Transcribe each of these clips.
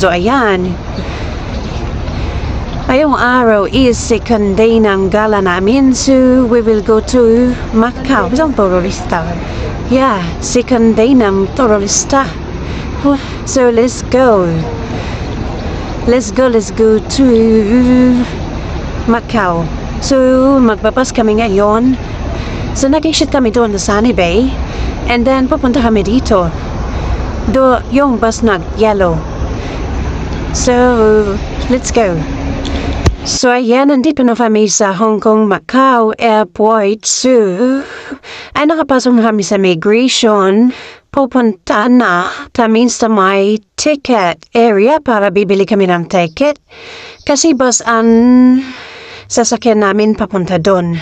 So, ayan. Ngayong araw is second day ng gala namin. So, we will go to Macau. Isang turista. Yeah, second day ng turista. So, let's go. Let's go, let's go to Macau. So, magpapas kami ngayon. So, nag-exit kami doon sa Sunny Bay. And then, pupunta kami dito. Do, yung bus nag-yellow. So, let's go. So, ayan, nandito na kami sa Hong Kong, Macau Airport. So, ay nakapasok na kami sa migration. Pupunta na kami sa may ticket area para bibili kami ng ticket. Kasi bus ang sasakyan namin papunta doon.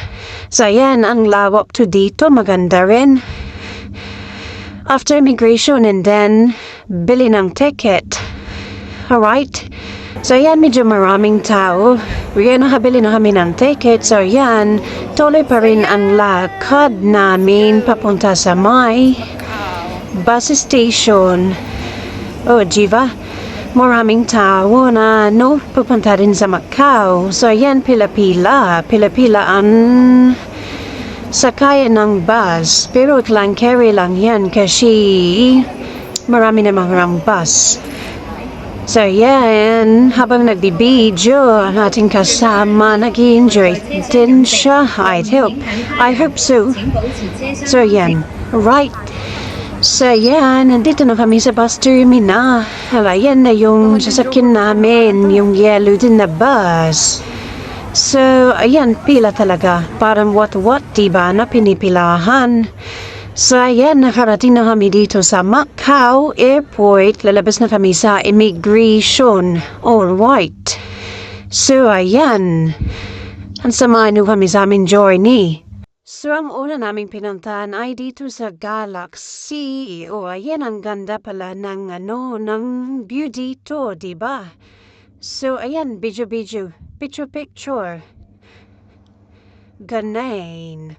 So, ayan, ang lawak to dito. Maganda rin. After immigration and then bili ng ticket. Alright? So, yan, medyo maraming tao. Kaya nakabili na kami ng ticket. So, yan, tuloy pa rin ang lakad namin papunta sa may bus station. Oh, Jiva, maraming tao na, no, pupunta rin sa Macau. So, yan, pila-pila. Pila-pila ang sakayan ng bus. Pero lang carry lang yan kasi marami namang ang bus. So yan, habang nagbibideo ang ating kasama, nag enjoy din siya. I hope. I hope so. So yan, right. So yan, nandito na kami sa bus terminal. Ayan na yung sasakyan namin, yung yellow din na bus. So, ayan, pila talaga. Parang what-what, diba, na pinipilahan. So, ayan, nakarating na kami dito sa Macau Airport. Lalabas na kami sa immigration. All right. So, ayan. Ang samahan nyo kami sa aming journey. So, ang una naming pinuntahan ay dito sa Galaxy. O, ayan, ang ganda pala ng, ano, ng view dito, di ba? So, ayan, video-video. Picture-picture. Ganain.